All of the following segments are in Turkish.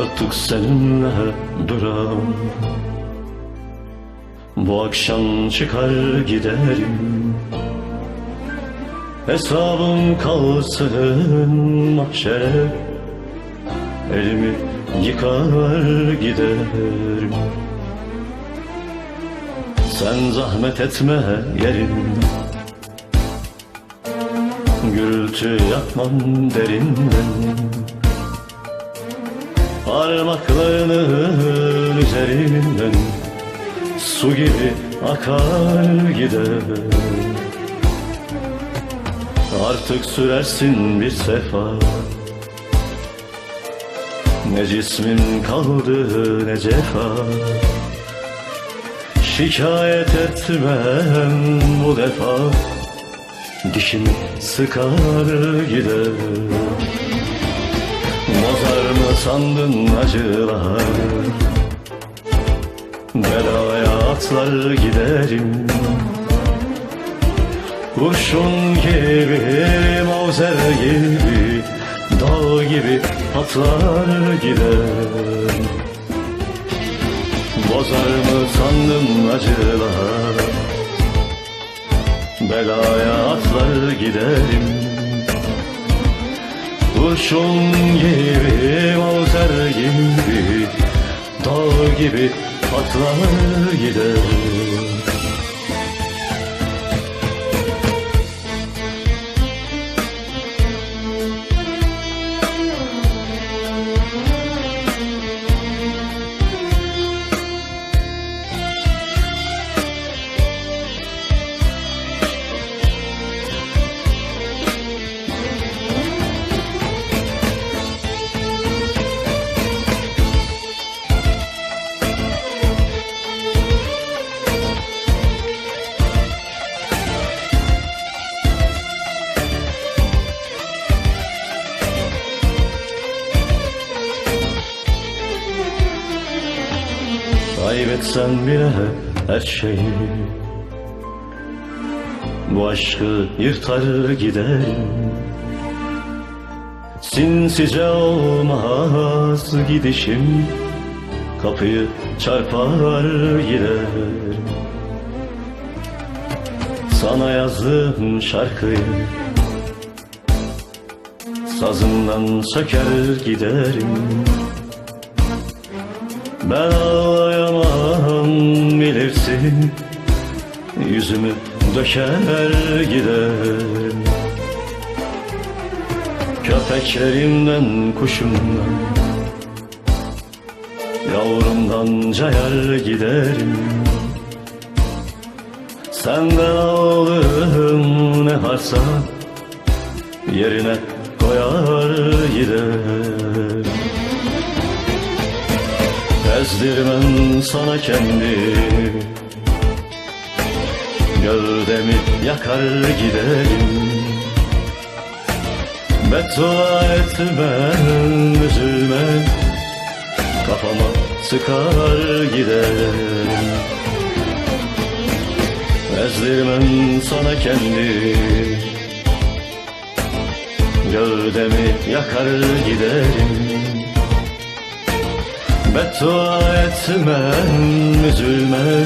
Artık seninle duram Bu akşam çıkar giderim. Hesabım kalsın mahşere. Elimi yıkar giderim. Sen zahmet etme yerim. Gürültü yapmam derinden Parmaklarının üzerinden Su gibi akar gider. Artık sürersin bir sefa. Ne cismin kaldı ne cefa. Şikayet etmem bu defa. Dişimi sıkar gider sandın acılar Belaya atlar giderim. Kurşun gibi, mavzer gibi Dağ gibi patlar gider. Bozar mı sandın acılar Belaya atlar giderim Kurşun gibi, mavzer gibi Dağ gibi patlar gider Kaybetsen bile her şeyi Bu aşkı yırtar giderim Sinsice olmaz gidişim Kapıyı çarpar giderim Sana yazdığım şarkıyı Sazından söker giderim ben ağlayamam bilirsin. Yüzümü döker giderim. Köpeklerimden kuşumdan Yavrumdan cayar giderim. Senden aldığım ne varsa Yerine koyar giderim Ezdirmem sana kendi. Gövdemi yakar giderim. Beddua etmem üzülme. Kafama sıkar giderim. Ezdirmem sana kendi. Gövdemi yakar giderim Beddua etmem, üzülme.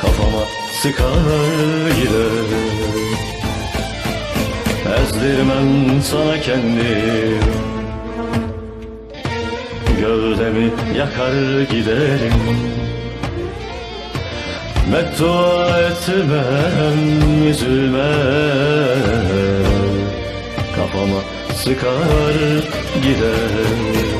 Kafama sıkar gider Ezdirmem sana kendi Gövdemi yakar giderim. Beddua etmem, üzülme. Kafama sıkar gider